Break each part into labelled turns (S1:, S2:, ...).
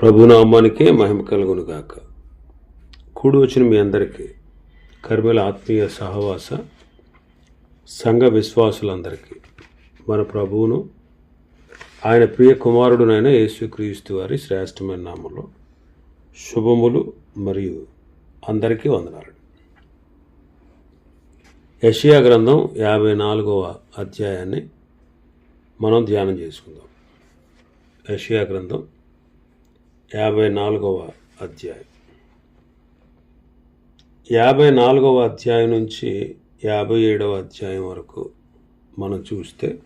S1: ప్రభునామానికే మహిమ కలుగును గాక కూడి వచ్చిన మీ అందరికీ కర్మల ఆత్మీయ సహవాస సంఘ విశ్వాసులందరికీ మన ప్రభువును ఆయన ప్రియ కుమారుడునైన యేసుక్రీస్తు వారి శ్రేష్టమైన నామంలో శుభములు మరియు అందరికీ వందనాలు. యషియా గ్రంథం యాభై నాలుగవ అధ్యాయాన్ని మనం ధ్యానం చేసుకుందాం. యషియా గ్రంథం యాభై నాలుగవ అధ్యాయం. యాభై నాలుగవ అధ్యాయం నుంచి యాభై ఏడవ అధ్యాయం వరకు మనం చూస్తే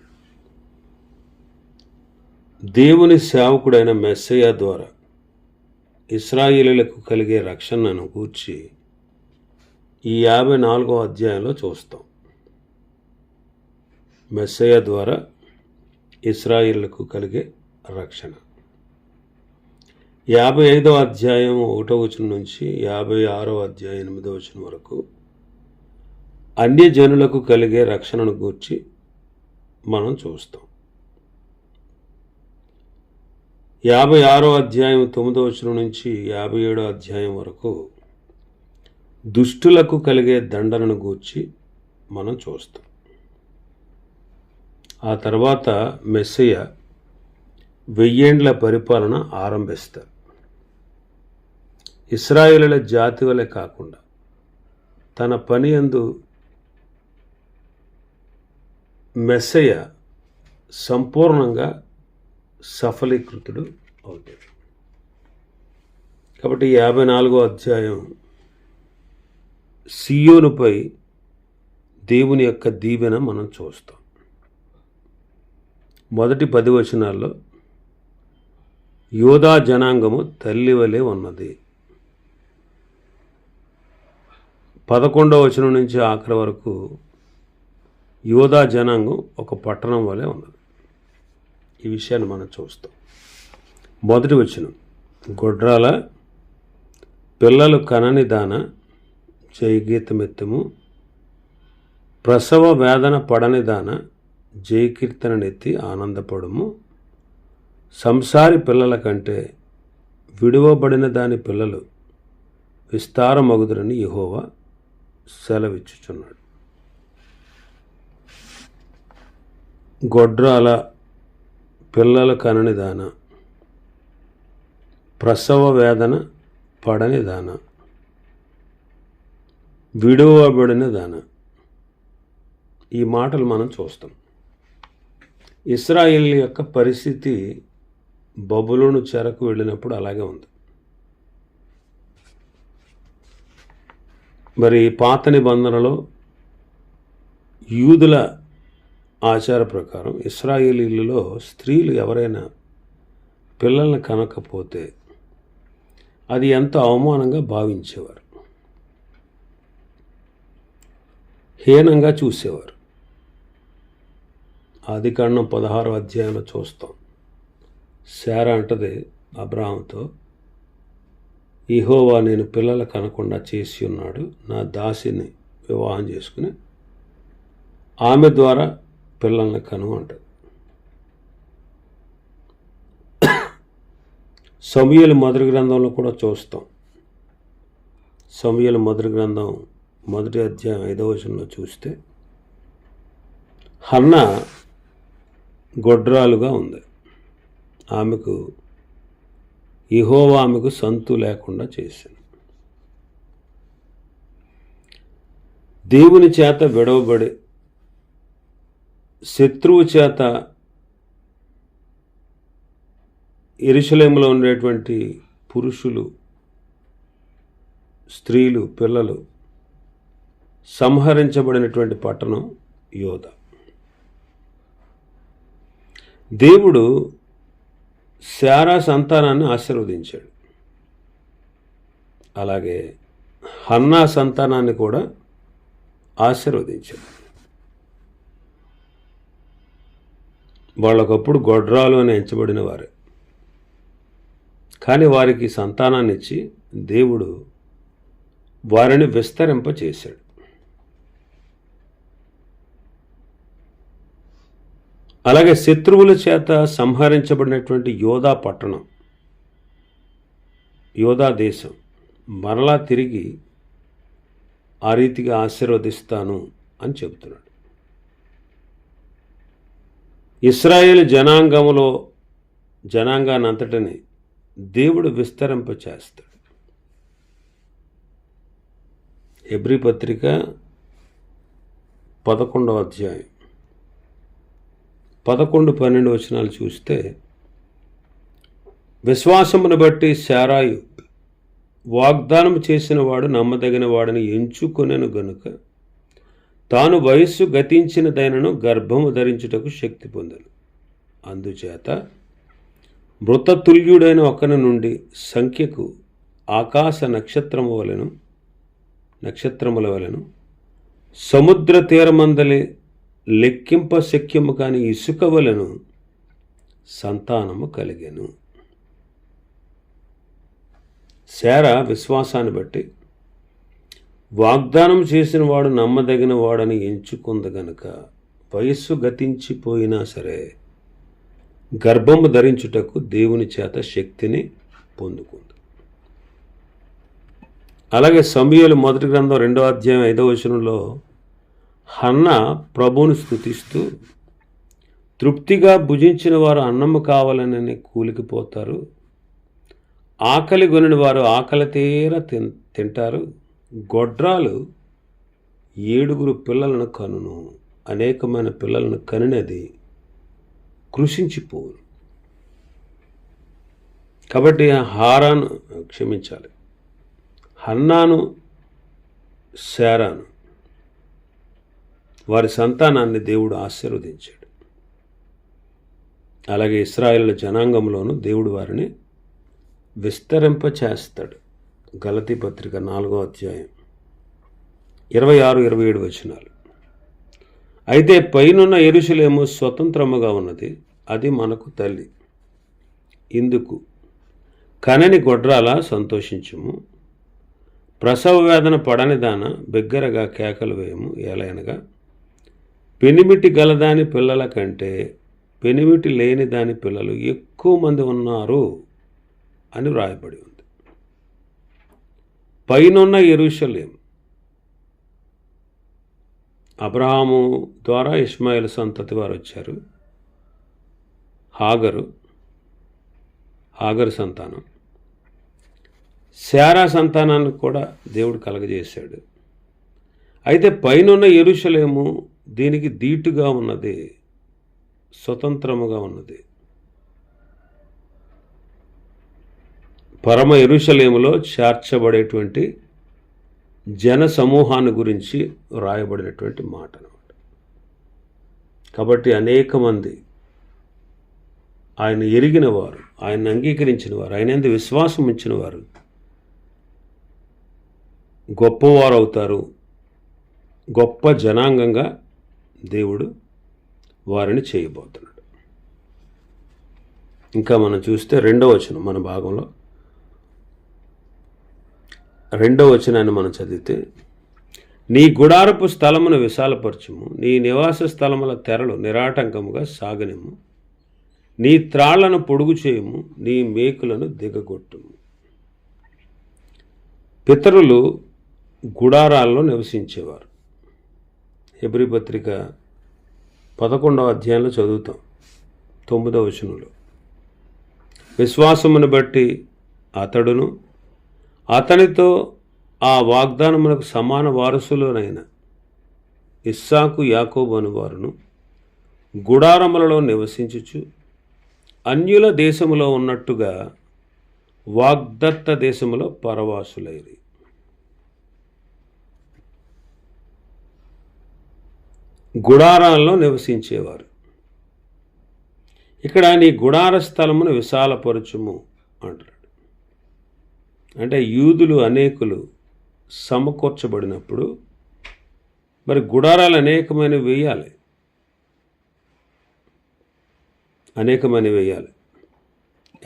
S1: దేవుని సేవకుడైన మెస్సయ్య ద్వారా ఇస్రాయిలీలకు కలిగే రక్షణను కూర్చి ఈ యాభై నాలుగవ అధ్యాయంలో చూస్తాం. మెస్సయ్య ద్వారా ఇస్రాయిళ్ళకు కలిగే రక్షణ. యాభై ఐదవ అధ్యాయం ఒకటో వచనం నుంచి యాభై ఆరో అధ్యాయం ఎనిమిదో వచనం వరకు అన్యజనులకు కలిగే రక్షణను గూర్చి మనం చూస్తాం. యాభై ఆరో అధ్యాయం తొమ్మిదో వచనం నుంచి యాభై ఏడో అధ్యాయం వరకు దుష్టులకు కలిగే దండనను గూర్చి మనం చూస్తాం. ఆ తర్వాత మెస్సయ్య వెయ్యేండ్ల పరిపాలన ఆరంభిస్తారు. ఇస్రాయేలుల జాతి వలె కాకుండా తన పని అందు మెస్సయ సంపూర్ణంగా సఫలీకృతుడు అవుతాడు. కాబట్టి యాభై నాలుగో అధ్యాయం సియోనుపై దేవుని యొక్క దీవెన మనం చూస్తాం. మొదటి పది వచనాల్లో యోధా జనాంగము తల్లి వలె ఉన్నది. పదకొండవ వచనం నుంచి ఆఖరి వరకు యోధా జనాంగం ఒక పట్టణం వలె ఉన్నది. ఈ విషయాన్ని మనం చూస్తాం. మొదటి వచనం గొడ్రాల పిల్లలు కనని దాన జయగీతమెత్తము ప్రసవ వేదన పడని దాన జయకీర్తననెత్తి ఆనందపడము సంసారి పిల్లల కంటే విడువబడిన దాని పిల్లలు విస్తారమగుదురని యహోవా సెలవిచ్చుచున్నాడు. గొడ్రాల పిల్లల కనని దాన ప్రసవ వేదన పడని దాన విడువబడిన దాన ఈ మాటలు మనం చూస్తాం. ఇస్రాయిల్ యొక్క పరిస్థితి బబులోను చెరకు వెళ్ళినప్పుడు అలాగే ఉంది. మరి పాత నిబంధనలో యూదుల ఆచార ప్రకారం ఇస్రాయేలీలలో స్త్రీలు ఎవరైనా పిల్లల్ని కనకపోతే అది ఎంతో అవమానంగా భావించేవారు. హీనంగా చూసేవారు. ఆది కాండం పదహారో అధ్యాయంలో చూస్తాం. శారా అంటది అబ్రాహంతో ఇహోవా నేను పిల్లలు కనకుండా చేసి ఉన్నాడు. నా దాసిని వివాహం చేసుకుని ఆమె ద్వారా పిల్లల్ని కను అంటది సమయలు మొదటి గ్రంథంలో కూడా చూస్తాం. సమయలు మొదటి గ్రంథం మొదటి అధ్యాయం ఐదవ వచనంలో చూస్తే హన్న గొడ్రాలుగా ఉంది. ఆమెకు ఇహోవా ఆమెకు సంతు లేకుండా చేసింది దేవుని చేత విడవబడి శత్రువు చేత ఎరుశలేములో ఉండేటువంటి పురుషులు స్త్రీలు పిల్లలు సంహరించబడినటువంటి పట్టణం యోధ దేవుడు శారా సంతానాన్ని ఆశీర్వదించాడు. అలాగే హన్నా సంతానాన్ని కూడా ఆశీర్వదించాడు. వాళ్ళకప్పుడు గొడ్రాలు అని ఎంచబడిన వారే. కానీ వారికి సంతానాన్ని ఇచ్చి దేవుడు వారిని విస్తరింప చేశాడు అలాగే శత్రువుల చేత సంహరించబడినటువంటి యోధా పట్టణం యోధా దేశం. మరలా తిరిగి ఆ రీతిగా ఆశీర్వదిస్తాను అని చెబుతున్నాడు. ఇస్రాయేల్ జనాంగంలో జనాంగానంతటిని దేవుడు విస్తరింప చేస్తాడు ఎబ్రి పత్రిక పదకొండవ అధ్యాయం. పదకొండు పన్నెండు వచనాలు చూస్తే విశ్వాసమును బట్టి శారాయు వాగ్దానం చేసిన వాడు నమ్మదగిన వాడిని ఎంచుకొనెను గనుక తాను వయస్సు గతించినదైనను గర్భము ధరించుటకు శక్తి పొందను. అందుచేత మృతతుల్యుడైన ఒకని నుండి సంఖ్యకు ఆకాశ నక్షత్రము వలెను నక్షత్రముల వలెను సముద్ర తీరమందలి లెక్కింప శక్యము కాని ఇసుక వలను సంతానము కలిగెను. శార విశ్వాసాన్ని బట్టి వాగ్దానం చేసిన వాడు నమ్మదగిన వాడని ఎంచుకుంది గనుక వయస్సు గతించిపోయినా సరే గర్భము ధరించుటకు దేవుని చేత శక్తిని పొందుకుంది. అలాగే సమయలు మొదటి గ్రంథం రెండో అధ్యాయం ఐదో వచనంలో హన్న ప్రభువును స్థుతిస్తూ తృప్తిగా భుజించిన వారు అన్నము కావాలని కూలికిపోతారు. ఆకలి కొనిన వారు ఆకలి తీర తిన్ తింటారు. గొడ్రాలు ఏడుగురు పిల్లలను కనును. అనేకమైన పిల్లలను కనినది కృషించిపోవు కాబట్టి హారాను క్షమించాలి. హన్నాను శారాను. వారి సంతానాన్ని దేవుడు ఆశీర్వదించాడు. అలాగే ఇస్రాయేల్ జనాంగంలోనూ దేవుడు వారిని విస్తరింప చేస్తాడు గలతి పత్రిక నాలుగో అధ్యాయం ఇరవై ఆరు ఇరవై ఏడు వచనాలు. అయితే పైనున్న ఎరుషులేమో స్వతంత్రముగా ఉన్నది అది మనకు తల్లి. ఇందుకు కనని గొడ్రాల సంతోషించము. ప్రసవ వేదన పడని దాన బిగ్గరగా కేకలు వేయము ఏలైనగా పెనిమిటి గలదాని పిల్లల కంటే పెనిమిటి లేని దాని పిల్లలు ఎక్కువ మంది ఉన్నారు అని వ్రాయబడి ఉంది. పైనున్న ఎరుషలేం. అబ్రహాము ద్వారా ఇస్మాయిల్ సంతతి వారు వచ్చారు. హాగరు హాగరు సంతానం. శారా సంతానాన్ని కూడా దేవుడు కలగజేశాడు. అయితే పైనున్న ఎరుషలేము దీనికి దీటుగా ఉన్నది స్వతంత్రముగా ఉన్నది. పరమ ఎరుషలేములో చేర్చబడేటువంటి జన సమూహాన్ని గురించి రాయబడినటువంటి మాట అనమాట కాబట్టి అనేక మంది ఆయన ఎరిగిన వారు ఆయన అంగీకరించిన వారు ఆయన ఎందు విశ్వాసం ఇచ్చిన వారు గొప్పవారు అవుతారు గొప్ప జనాంగంగా దేవుడు వారిని చేయబోతున్నాడు. ఇంకా మనం చూస్తే రెండవ వచనం మన భాగంలో. రెండవ వచనాన్ని మనం చదివితే నీ గుడారపు స్థలమును విశాలపరచుము నీ నివాస స్థలముల తెరలు నిరాటంకముగా సాగనిము నీ త్రాళ్ళను పొడుగు చేయము నీ మేకులను దిగగొట్టుము. పితరులు గుడారాల్లో నివసించేవారు. హెబ్రి పత్రిక పదకొండవ అధ్యాయంలో చదువుతాం. తొమ్మిదవ వచనంలో. విశ్వాసమును బట్టి అతడును అతనితో ఆ వాగ్దానములకు సమాన వారసులోనైన ఇస్సాకు యాకోబు అనువారును గుడారములలో నివసించుచు అన్యుల దేశములో ఉన్నట్టుగా వాగ్దత్త దేశములో పరవాసులైరి. గుడారాల్లో నివసించేవారు. ఇక్కడ నీ గుడార స్థలమును విశాలపరచుము అంటాడు అంటే యూదులు అనేకులు సమకూర్చబడినప్పుడు మరి గుడారాలు అనేకమైన వేయాలి. అనేకమైన వేయాలి.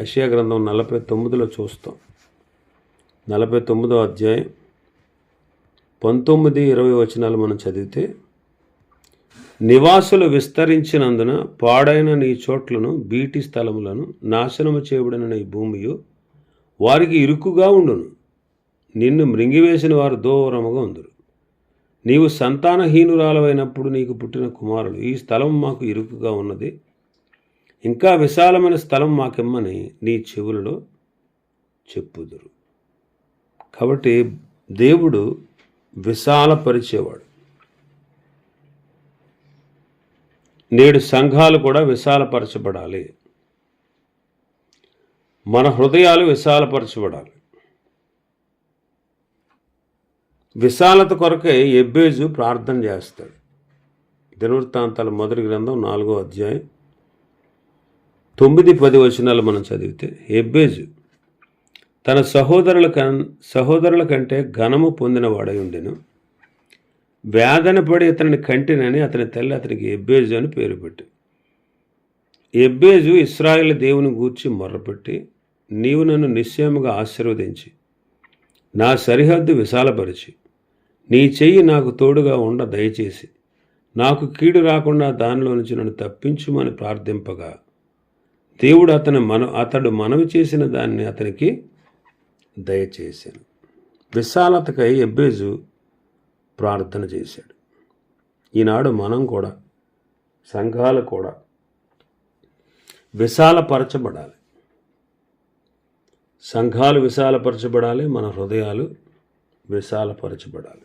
S1: యషయా గ్రంథం నలభై తొమ్మిదిలో చూస్తాం. నలభై తొమ్మిదో అధ్యాయం పంతొమ్మిది ఇరవై వచనాలు మనం చదివితే నివాసులు విస్తరించినందున పాడైన నీ చోట్లను బీటి స్థలములను నాశనము చేయబడిన నీ భూమియు వారికి ఇరుకుగా ఉండును. నిన్ను మృంగివేసిన వారు దూరముగా ఉందరు. నీవు సంతానహీనురాలవైనప్పుడు నీకు పుట్టిన కుమారుడు. ఈ స్థలం మాకు ఇరుకుగా ఉన్నది. ఇంకా విశాలమైన స్థలం మాకిమ్మని నీ చెవులలో చెప్పుదురు. కాబట్టి దేవుడు విశాలపరిచేవాడు. నేడు సంఘాలు కూడా విశాలపరచబడాలి. మన హృదయాలు విశాలపరచబడాలి. విశాలత కొరకే ఎబ్బేజు ప్రార్థన చేస్తాడు. దినవృత్తాంతాల మొదటి గ్రంథం నాలుగో అధ్యాయం తొమ్మిది పది వచనాలు మనం చదివితే ఎబ్బేజు తన సహోదరుల కన్ సహోదరుల కంటే ఘనము పొందిన వాడై ఉండెను. వేదన పడి అతని కంటినని అతని తల్లి అతనికి ఎబ్బేజు అని పేరు పెట్టి. ఎబ్బేజు ఇస్రాయేల్ దేవుని గూర్చి మొర్రపెట్టి నీవు నన్ను నిశ్చయముగా ఆశీర్వదించి నా సరిహద్దు విశాలపరిచి నీ చెయ్యి నాకు తోడుగా ఉండ దయచేసి నాకు కీడు రాకుండా దానిలో నుంచి నన్ను తప్పించుమని ప్రార్థింపగా దేవుడు అతని మన అతడు మనవి చేసిన దాన్ని అతనికి దయచేశాను. విశాలతకై ఎబ్బేజు ప్రార్థన చేశాడు. ఈనాడు మనం కూడా సంఘాలు కూడా విశాలపరచబడాలి. సంఘాలు విశాలపరచబడాలి మన హృదయాలు విశాలపరచబడాలి.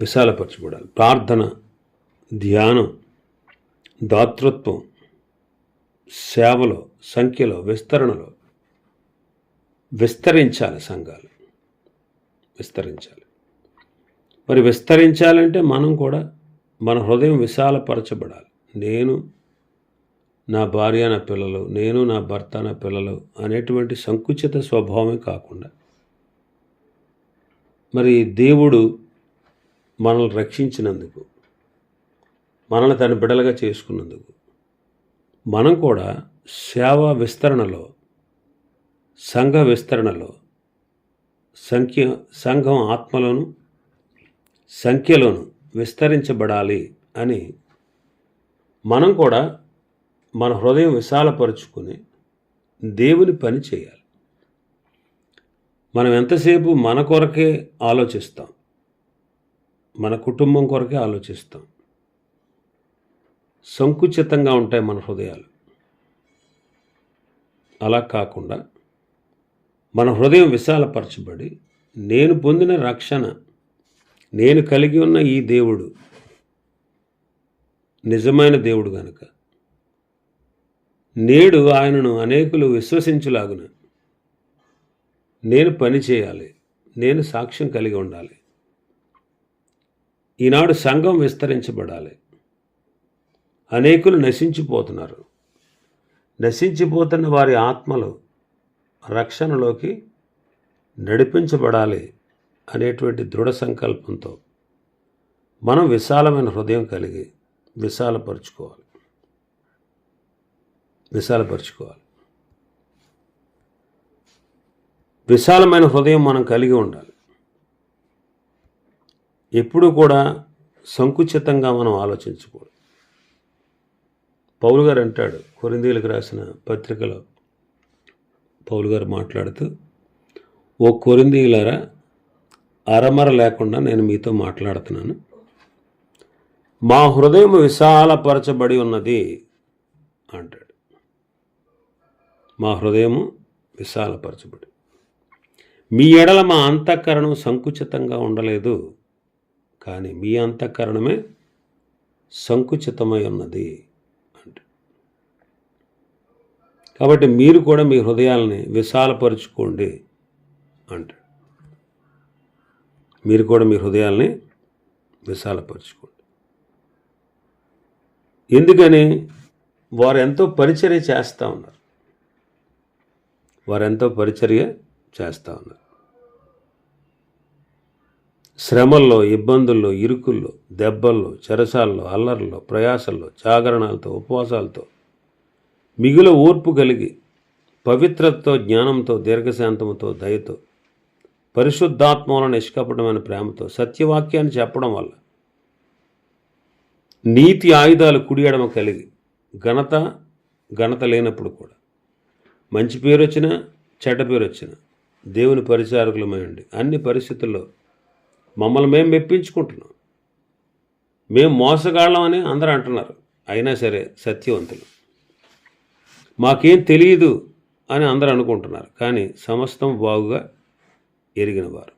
S1: విశాలపరచబడాలి. ప్రార్థన ధ్యానం దాతృత్వం సేవలో సంఖ్యలో విస్తరణలో విస్తరించాలి సంఘాలు. విస్తరించాలి. మరి విస్తరించాలంటే మనం కూడా మన హృదయం విశాలపరచబడాలి. నేను నా భార్య నా పిల్లలు నేను నా భర్త నా పిల్లలు అనేటువంటి సంకుచిత స్వభావమే కాకుండా మరి దేవుడు మనల్ని రక్షించినందుకు మనల్ని తన బిడలుగా చేసుకున్నందుకు మనం కూడా సేవా విస్తరణలో సంఘ విస్తరణలో సంఖ్య సంఘం ఆత్మలోను సంఖ్యలోను విస్తరించబడాలి అని మనం కూడా మన హృదయం విశాలపరుచుకుని దేవుని పని చేయాలి. మనం ఎంతసేపు మన కొరకే ఆలోచిస్తాం? మన కుటుంబం కొరకే ఆలోచిస్తాం? సంకుచితంగా ఉంటాయి మన హృదయాలు. అలా కాకుండా మన హృదయం విశాలపరచబడి నేను పొందిన రక్షణ నేను కలిగి ఉన్న ఈ దేవుడు నిజమైన దేవుడు గనుక. నేడు ఆయనను అనేకులు విశ్వసించులాగున నేను పని చేయాలి నేను సాక్ష్యం కలిగి ఉండాలి. ఈనాడు సంఘం విస్తరించబడాలి. అనేకులు నశించిపోతున్నారు. నశించిపోతున్న వారి ఆత్మలు రక్షణలోకి నడిపించబడాలి అనేటువంటి దృఢ సంకల్పంతో మనం విశాలమైన హృదయం కలిగి విశాలపరుచుకోవాలి. విశాలపరుచుకోవాలి. విశాలమైన హృదయం మనం కలిగి ఉండాలి. ఎప్పుడూ కూడా సంకుచితంగా మనం ఆలోచించకూడదు పౌలు గారు అంటాడు కొరిందీలకు రాసిన పత్రికలో పౌలు గారు మాట్లాడుతూ ఓ కొరిందీలరా అరమర లేకుండా నేను మీతో మాట్లాడుతున్నాను. మా హృదయం విశాలపరచబడి ఉన్నది అంటాడు. మా హృదయము విశాలపరచబడి. మీ ఎడల మా అంతఃకరణం సంకుచితంగా ఉండలేదు కానీ మీ అంతఃకరణమే సంకుచితమై ఉన్నది అంటే కాబట్టి మీరు కూడా మీ హృదయాలని విశాలపరుచుకోండి అంటాడు. మీరు కూడా మీ హృదయాల్ని విశాలపరుచుకోండి. ఎందుకని? వారు ఎంతో పరిచర్య చేస్తూ ఉన్నారు. వారు ఎంతో పరిచర్య చేస్తూ ఉన్నారు. శ్రమల్లో ఇబ్బందుల్లో ఇరుకుల్లో దెబ్బల్లో చెరసాల్లో అల్లర్లో ప్రయాసల్లో జాగరణాలతో ఉపవాసాలతో మిగుల ఓర్పు కలిగి పవిత్రతతో జ్ఞానంతో దీర్ఘశాంతముతో దయతో పరిశుద్ధాత్మల నిష్కపటమైన ప్రేమతో సత్యవాక్యాన్ని చెప్పడం వల్ల నీతి ఆయుధాలు కుడి ఎడమ కలిగి ఘనత ఘనత లేనప్పుడు కూడా మంచి పేరు వచ్చినా చెడ్డ పేరు వచ్చినా దేవుని పరిచారకులమై ఉండి అన్ని పరిస్థితుల్లో మమ్మల్ని మేము మెప్పించుకుంటున్నాం. మేము మోసగాళ్ళం అని అందరూ అంటున్నారు. అయినా సరే సత్యవంతులు. మాకేం తెలియదు అని అందరూ అనుకుంటున్నారు. కానీ సమస్తం బాగుగా ఎరిగిన వారు.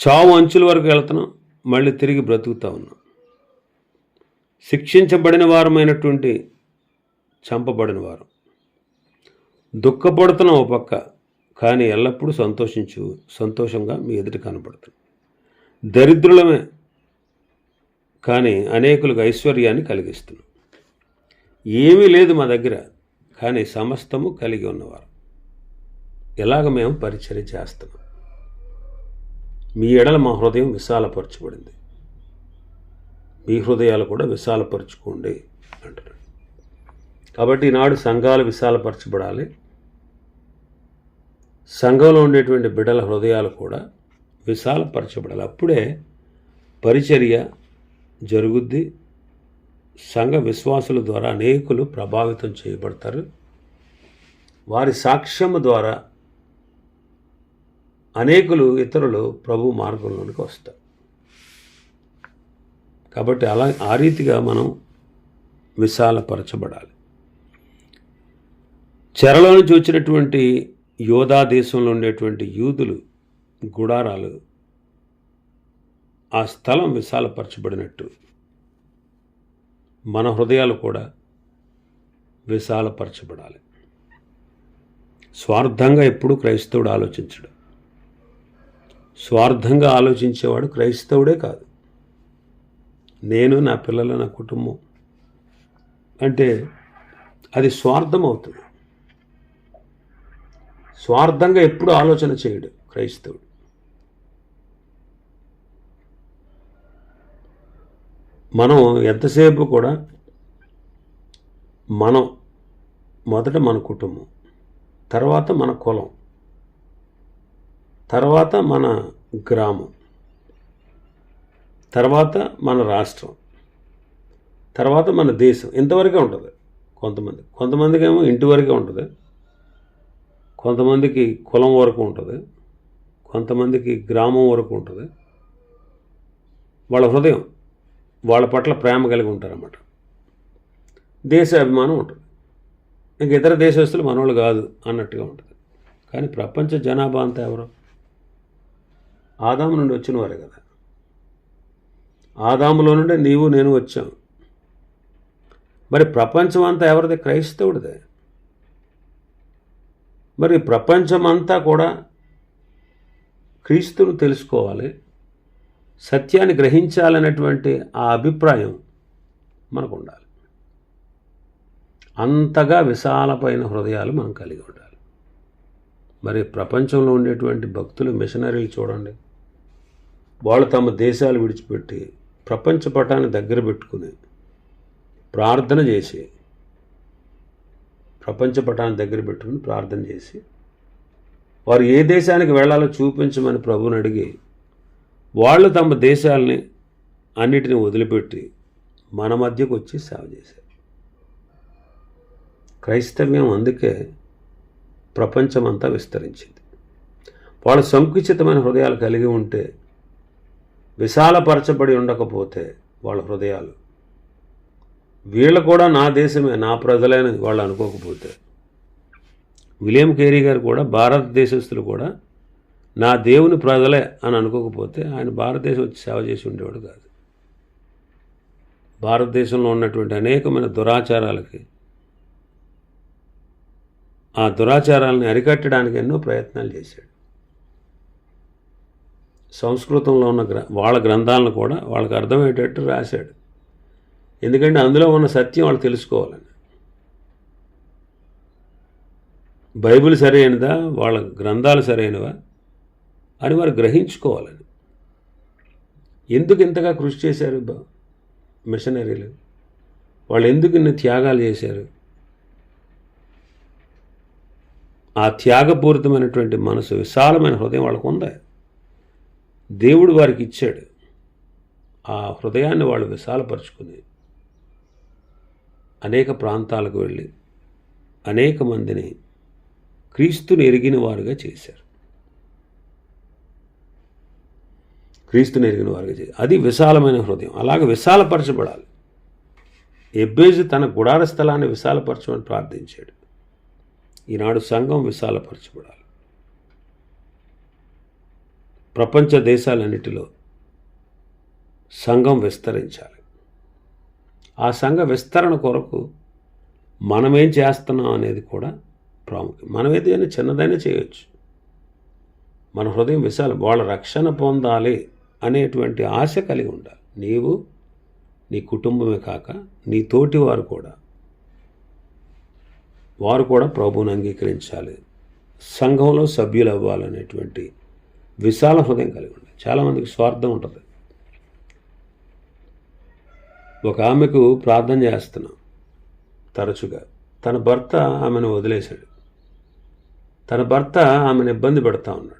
S1: చావు అంచుల వరకు వెళ్తున్నాం మళ్ళీ తిరిగి బ్రతుకుతా ఉన్నాం. శిక్షించబడిన వారమైనటువంటి చంపబడిన వారు. దుఃఖపడుతున్నాం ఒక పక్క కానీ ఎల్లప్పుడూ సంతోషించు సంతోషంగా మీ ఎదుట కనపడుతుంది దరిద్రులమే కానీ అనేకులకు ఐశ్వర్యాన్ని కలిగిస్తున్నాం. ఏమీ లేదు మా దగ్గర కానీ సమస్తము కలిగి ఉన్నవారు. ఎలాగ మేము పరిచర్య చేస్తున్నాం మీ ఎడల మా హృదయం విశాలపరచబడింది. మీ హృదయాలు కూడా విశాలపరచుకోండి అంటున్నాడు. కాబట్టి ఈనాడు సంఘాలు విశాలపరచబడాలి. సంఘంలో ఉండేటువంటి బిడ్డల హృదయాలు కూడా విశాలపరచబడాలి. అప్పుడే పరిచర్య జరుగుద్ది. సంఘ విశ్వాసుల ద్వారా అనేకులు ప్రభావితం చేయబడతారు. వారి సాక్ష్యము ద్వారా అనేకులు ఇతరులు ప్రభు మార్గంలోనికి వస్తారు. కాబట్టి అలా ఆ రీతిగా మనం విశాలపరచబడాలి. చెరలో నుంచి వచ్చినటువంటి యోధా దేశంలో ఉండేటువంటి యూదులు గుడారాలు ఆ స్థలం విశాలపరచబడినట్టు మన హృదయాలు కూడా విశాలపరచబడాలి. స్వార్థంగా ఎప్పుడు క్రైస్తవుడు ఆలోచించడు. స్వార్థంగా ఆలోచించేవాడు క్రైస్తవుడే కాదు. నేను నా పిల్లలు నా కుటుంబం అంటే అది స్వార్థం అవుతుంది. స్వార్థంగా ఎప్పుడు ఆలోచన చేయడు క్రైస్తవుడు. మనం ఎంతసేపు కూడా మనం మొదట మన కుటుంబం తర్వాత మన కులం తర్వాత మన గ్రామం తర్వాత మన రాష్ట్రం తర్వాత మన దేశం ఇంతవరకే ఉంటుంది కొంతమంది. కొంతమందికి ఏమో ఇంటి వరకే ఉంటుంది. కొంతమందికి కులం వరకు ఉంటుంది. కొంతమందికి గ్రామం వరకు ఉంటుంది. వాళ్ళ హృదయం వాళ్ళ పట్ల ప్రేమ కలిగి ఉంటారన్నమాట. దేశ అభిమానం ఉంటుంది. ఇంక ఇతర దేశస్తులు మనోళ్ళు కాదు అన్నట్టుగా ఉంటుంది. కానీ ప్రపంచ జనాభా అంతా ఎవరు? ఆదాము నుండి వచ్చిన వారే కదా. ఆదాములో నుండి నీవు నేను వచ్చాం మరి ప్రపంచం అంతా ఎవరిది? క్రైస్తవుడిదే. మరి ప్రపంచమంతా కూడా క్రీస్తును తెలుసుకోవాలి. సత్యాన్ని గ్రహించాలనేటువంటి ఆ అభిప్రాయం మనకు ఉండాలి అంతగా విశాలపైన హృదయాలు మనం కలిగి ఉండాలి. మరి ప్రపంచంలో ఉండేటువంటి భక్తులు మిషనరీలు చూడండి. వాళ్ళు తమ దేశాలు విడిచిపెట్టి ప్రపంచ పటాన్ని దగ్గర పెట్టుకుని ప్రార్థన చేసి ప్రపంచ పటాన్ని దగ్గర పెట్టుకుని ప్రార్థన చేసి వారు ఏ దేశానికి వెళ్ళాలో చూపించమని ప్రభుని అడిగి వాళ్ళు తమ దేశాలని అన్నిటిని వదిలిపెట్టి మన మధ్యకు వచ్చి సేవ చేశారు. క్రైస్తవ్యం అందుకే ప్రపంచమంతా విస్తరించింది. వాళ్ళ సంకుచితమైన హృదయాలు కలిగి ఉంటే విశాలపరచబడి ఉండకపోతే వాళ్ళ హృదయాలు వీళ్ళు కూడా నా దేశమే నా ప్రజలైనది వాళ్ళు అనుకోకపోతే విలియం కేరీ గారు కూడా భారతదేశస్తులు కూడా నా దేవుని ప్రజలే అని అనుకోకపోతే ఆయన భారతదేశం వచ్చి సేవ చేసి ఉండేవాడు కాదు. భారతదేశంలో ఉన్నటువంటి అనేకమైన దురాచారాలకి ఆ దురాచారాలను అరికట్టడానికి ఎన్నో ప్రయత్నాలు చేశాడు. సంస్కృతంలో ఉన్న గ్ర వాళ్ళ గ్రంథాలను కూడా వాళ్ళకి అర్థమయ్యేటట్టు రాశాడు. ఎందుకంటే అందులో ఉన్న సత్యం వాళ్ళు తెలుసుకోవాలని. బైబిల్ సరైనదా? వాళ్ళ గ్రంథాలు సరైనవా? అని వారు గ్రహించుకోవాలని. ఎందుకు ఇంతగా కృషి చేశారు మిషనరీలు? వాళ్ళు ఎందుకు ఇన్ని త్యాగాలు చేశారు? ఆ త్యాగపూరితమైనటువంటి మనసు విశాలమైన హృదయం వాళ్ళకు ఉందా? దేవుడు వారికి ఇచ్చాడు. ఆ హృదయాన్ని వాళ్ళు విశాలపరుచుకుని అనేక ప్రాంతాలకు వెళ్ళి అనేక మందిని క్రీస్తుని ఎరిగిన వారుగా చేశారు. క్రీస్తుని ఎరిగిన వారికి అది విశాలమైన హృదయం. అలాగే విశాలపరచబడాలి. ఎబ్బేజు తన గుడార స్థలాన్ని విశాలపరచమని ప్రార్థించాడు. ఈనాడు సంఘం విశాలపరచబడాలి. ప్రపంచ దేశాలన్నిటిలో సంఘం విస్తరించాలి. ఆ సంఘ విస్తరణ కొరకు మనమేం చేస్తున్నాం అనేది కూడా ప్రాముఖ్యం. మనం ఏదైనా చిన్నదైనా చేయొచ్చు. మన హృదయం విశాలం వాళ్ళ రక్షణ పొందాలి. అనేటువంటి ఆశ కలిగి ఉండాలి. నీవు నీ కుటుంబమే కాక నీ తోటి వారు కూడా. వారు కూడా ప్రభువును అంగీకరించాలి. సంఘంలో సభ్యులు అవ్వాలనేటువంటి విశాల హృదయం కలిగి ఉండాలి. చాలామందికి స్వార్థం ఉంటుంది. ఒక ఆమెకు ప్రార్థన చేస్తున్నాం తరచుగా. తన భర్త ఆమెను వదిలేశాడు. తన భర్త ఆమెను ఇబ్బంది పెడతా ఉన్నాడు.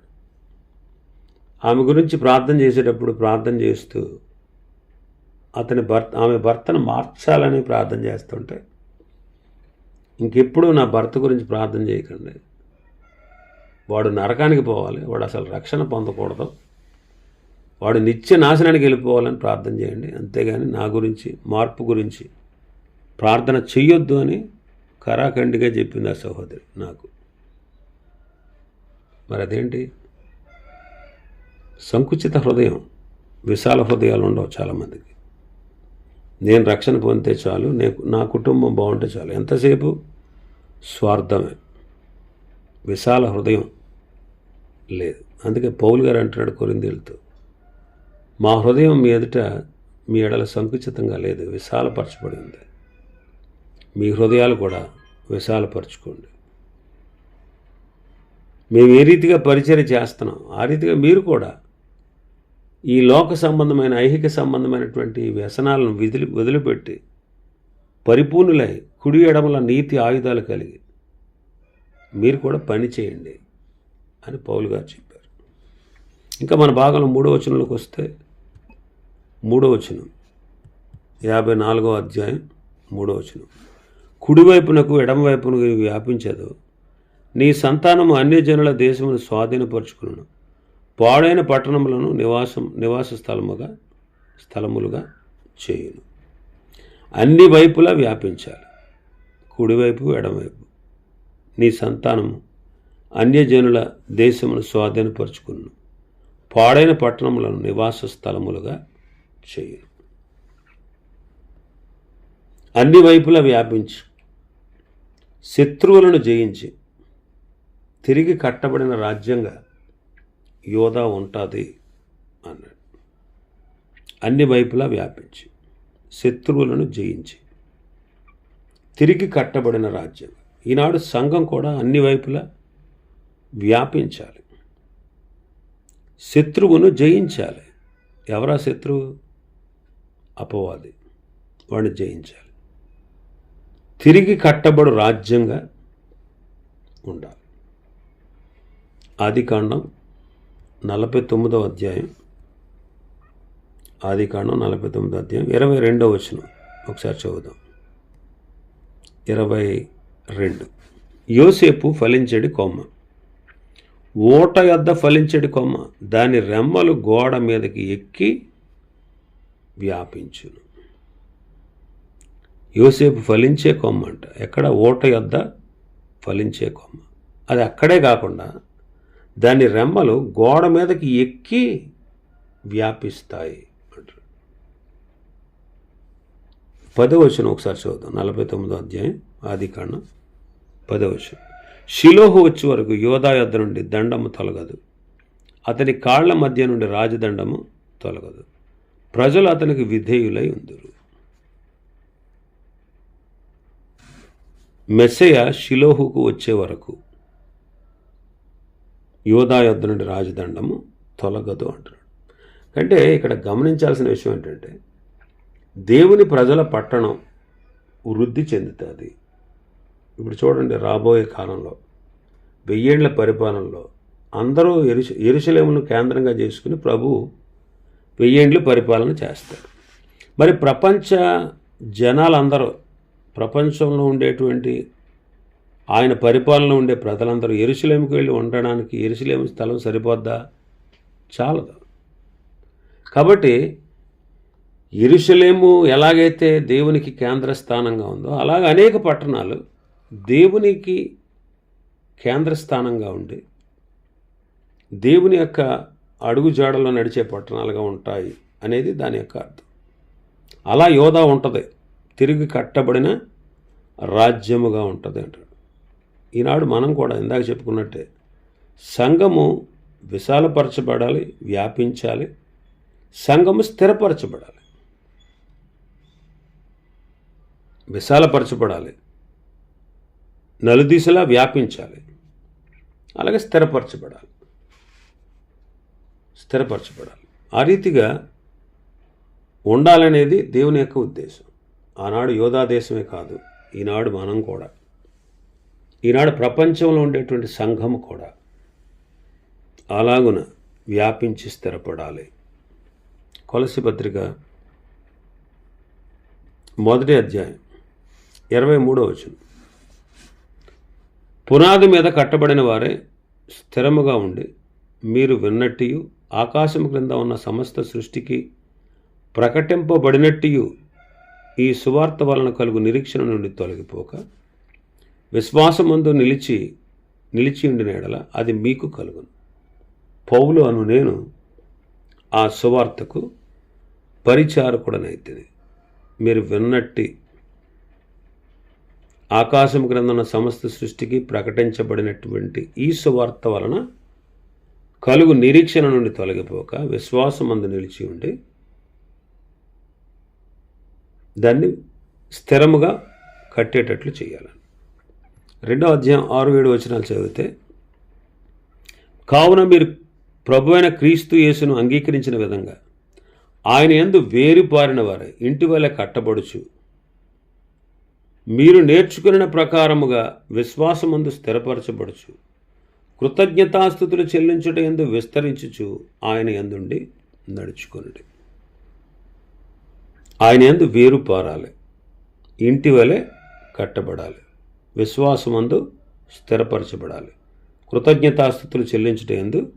S1: ఆమె గురించి ప్రార్థన చేసేటప్పుడు ప్రార్థన చేస్తూ అతని భర్త ఆమె భర్తను మార్చాలని ప్రార్థన చేస్తుంటే ఇంకెప్పుడు నా భర్త గురించి ప్రార్థన చేయకండి. వాడు నరకానికి పోవాలి వాడు అసలు రక్షణ పొందకూడదు. వాడు నిత్య నాశనానికి వెళ్ళిపోవాలని ప్రార్థన చేయండి. అంతేగాని నా గురించి మార్పు గురించి ప్రార్థన చెయ్యొద్దు అని కరాఖండిగా చెప్పింది ఆ సహోదరి నాకు. మరి అదేంటి సంకుచిత హృదయం విశాల హృదయాలు ఉండవు చాలామందికి. నేను రక్షణ పొందితే చాలు నేను నా కుటుంబం బాగుంటే చాలు. ఎంతసేపు? స్వార్థమే. విశాల హృదయం లేదు. అందుకే పౌలు గారు అంటున్నాడు కొరిందీలతో మా హృదయం మీ ఎదుట మీ ఎడల సంకుచితంగా లేదు విశాలపరచబడి ఉంది మీ హృదయాలు కూడా విశాలపరచుకోండి. మేము ఏ రీతిగా పరిచయం చేస్తున్నాం? ఆ రీతిగా మీరు కూడా ఈ లోక సంబంధమైన ఐహిక సంబంధమైనటువంటి వ్యసనాలను విదిలి వదిలిపెట్టి పరిపూర్ణులై కుడి ఎడమల నీతి ఆయుధాలు కలిగి మీరు కూడా పని చేయండి అని పౌలు గారు చెప్పారు. ఇంకా మన భాగంలో మూడో వచనంలోకి వస్తే మూడో వచనం యాభై నాలుగో అధ్యాయం మూడో వచనం. కుడివైపునకు ఎడమవైపునకు వ్యాపించదు. నీ సంతానము అన్యజనుల దేశమును స్వాధీనపరుచుకున్నాను పాడైన పట్టణములను నివాసం నివాస స్థలముగా స్థలములుగా చేయును. అన్ని వైపులా వ్యాపించాలి. కుడివైపు ఎడమవైపు. నీ సంతానము అన్యజనుల దేశమును స్వాధీనపరుచుకును. పాడైన పట్టణములను నివాస స్థలములుగా చేయును. అన్ని వైపులా వ్యాపించి శత్రువులను జయించి తిరిగి కట్టబడిన రాజ్యంగా యోధా ఉంటుంది అన్నాడు. అన్ని వైపులా వ్యాపించి శత్రువులను జయించి. తిరిగి కట్టబడిన రాజ్యం. ఈనాడు సంఘం కూడా అన్ని వైపులా వ్యాపించాలి. శత్రువును జయించాలి. ఎవరా శత్రువు? అపవాది. వాడిని జయించాలి. తిరిగి కట్టబడు రాజ్యంగా ఉండాలి. ఆది కాండం నలభై తొమ్మిదో అధ్యాయం. ఆదికాండం నలభై తొమ్మిదో అధ్యాయం. ఇరవై రెండవ వచనం. ఒకసారి చదువుదాం. ఇరవై రెండు. యోసేపు ఫలించడి కొమ్మ. ఓట యొద్ద ఫలించడి కొమ్మ. దాని రెమ్మలు గోడ మీదకి ఎక్కి వ్యాపించును. యోసేపు ఫలించే కొమ్మ అంట ఎక్కడ ఓట యొద్ద ఫలించే కొమ్మ. అది అక్కడే కాకుండా దాని రెమ్మలు గోడ మీదకి ఎక్కి వ్యాపిస్తాయి అంటారు. పదవచనం ఒకసారి చూద్దాం నలభై తొమ్మిదో అధ్యాయం ఆది కాండం. పదవచనం శిలోహు వచ్చే వరకు యోధా యొద్ద నుండి దండము తొలగదు. అతని కాళ్ళ మధ్య నుండి రాజదండము తొలగదు. ప్రజలు అతనికి విధేయులై ఉందరు. మెస్సయ షిలోహుకు వచ్చే వరకు యోధా యొద్ద నుండి రాజదండము తొలగదు అంటున్నాడు. అంటే ఇక్కడ గమనించాల్సిన విషయం ఏంటంటే దేవుని ప్రజల పట్టణం వృద్ధి చెందుతుంది. ఇప్పుడు చూడండి రాబోయే కాలంలో వెయ్యేండ్ల పరిపాలనలో అందరూ ఎరుష ఎరుశలేమును కేంద్రంగా చేసుకుని ప్రభు వెయ్యేండ్లు పరిపాలన చేస్తారు మరి ప్రపంచ జనాలందరూ ప్రపంచంలో ఉండేటువంటి ఆయన పరిపాలన ఉండే ప్రజలందరూ ఎరుసలేముకి వెళ్ళి ఉండడానికి ఎరుసలేము స్థలం సరిపోద్దా? చాలదు. కాబట్టి ఎరుసలేము ఎలాగైతే దేవునికి కేంద్ర స్థానంగా ఉందో అలాగే అనేక పట్టణాలు దేవునికి కేంద్ర స్థానంగా ఉండి దేవుని యొక్క అడుగుజాడలో నడిచే పట్టణాలుగా ఉంటాయి అనేది దాని యొక్క అర్థం. అలా యోధా ఉంటుంది. తిరిగి కట్టబడిన రాజ్యముగా ఉంటుంది అంటాడు. ఈనాడు మనం కూడా ఇందాక చెప్పుకున్నట్టే సంఘము విశాలపరచబడాలి వ్యాపించాలి. సంఘము స్థిరపరచబడాలి. విశాలపరచబడాలి. నలుదిశలా వ్యాపించాలి. అలాగే స్థిరపరచబడాలి. స్థిరపరచబడాలి. ఆ రీతిగా ఉండాలనేది దేవుని యొక్క ఉద్దేశం. ఆనాడు యోధా దేశమే కాదు ఈనాడు మనం కూడా ఈనాడు ప్రపంచంలో ఉండేటువంటి సంఘము కూడా అలాగున వ్యాపించి స్థిరపడాలి. కొలసి పత్రిక మొదటి అధ్యాయం ఇరవై మూడో వచనం. పునాది మీద కట్టబడిన వారే స్థిరముగా ఉండి మీరు విన్నట్టియు ఆకాశం క్రింద ఉన్న సమస్త సృష్టికి ప్రకటింపబడినట్టియు ఈ సువార్త వలన కలుగు నిరీక్షణ నుండి తొలగిపోక విశ్వాసమందు నిలిచి నిలిచి ఉండిన ఎడల అది మీకు కలుగును. పౌలు అను నేను ఆ సువార్తకు పరిచారకుడనైతిని. మీరు విన్నట్టి ఆకాశం క్రిందన్న సమస్త సృష్టికి ప్రకటించబడినటువంటి ఈ సువార్త వలన కలుగు నిరీక్షణ నుండి తొలగిపోక విశ్వాసమందు నిలిచి ఉండి దాన్ని స్థిరముగా కట్టేటట్లు చేయాలని. రెండో అధ్యాయం ఆరు ఏడు వచనాలు చదివితే కావున మీరు ప్రభు అయిన క్రీస్తు యేసును అంగీకరించిన విధంగా ఆయన ఎందు వేరుపారిన వారు ఇంటి వల్ల కట్టబడుచు. మీరు నేర్చుకున్న ప్రకారముగా విశ్వాసమందు స్థిరపరచబడుచు. కృతజ్ఞతాస్థుతులు చెల్లించుట ఎందు విస్తరించుచు ఆయన ఎందుండి నడుచుకొనుడి. ఆయన ఎందు వేరు పారాలి. ఇంటి వలె కట్టబడాలి. విశ్వాసమందు స్థిరపరచబడాలి. కృతజ్ఞతాస్థుతులు చెల్లించుట ఎందు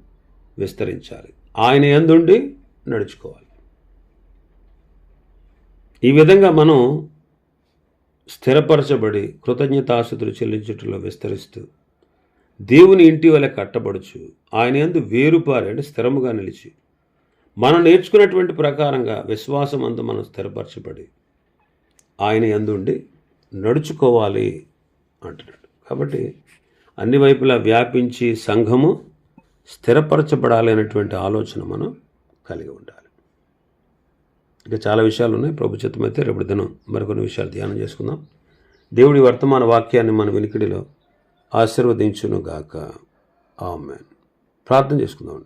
S1: విస్తరించాలి. ఆయన ఎందుండి నడుచుకోవాలి. ఈ విధంగా మనం స్థిరపరచబడి కృతజ్ఞతాస్థుతులు చెల్లించుటలో విస్తరిస్తూ దేవుని ఇంటి వలె కట్టబడుచు ఆయన ఎందు వేరుపారి అంటే స్థిరముగా నిలిచి మనం నేర్చుకున్నటువంటి ప్రకారంగా విశ్వాసం అందు మనం స్థిరపరచబడి ఆయన ఎందుండి నడుచుకోవాలి. అంటున్నాడు. కాబట్టి అన్ని వైపులా వ్యాపించి సంఘము స్థిరపరచబడాలి అనేటువంటి ఆలోచన మనం కలిగి ఉండాలి. ఇంకా చాలా విషయాలు ఉన్నాయి. ప్రభు చిత్తమైతే రేపటి దినం మరికొన్ని విషయాలు ధ్యానం చేసుకుందాం. దేవుడి వర్తమాన వాక్యాన్ని మన వినికిడిలో ఆశీర్వదించును గాక ఆమెన్. ప్రార్థన చేసుకుందాం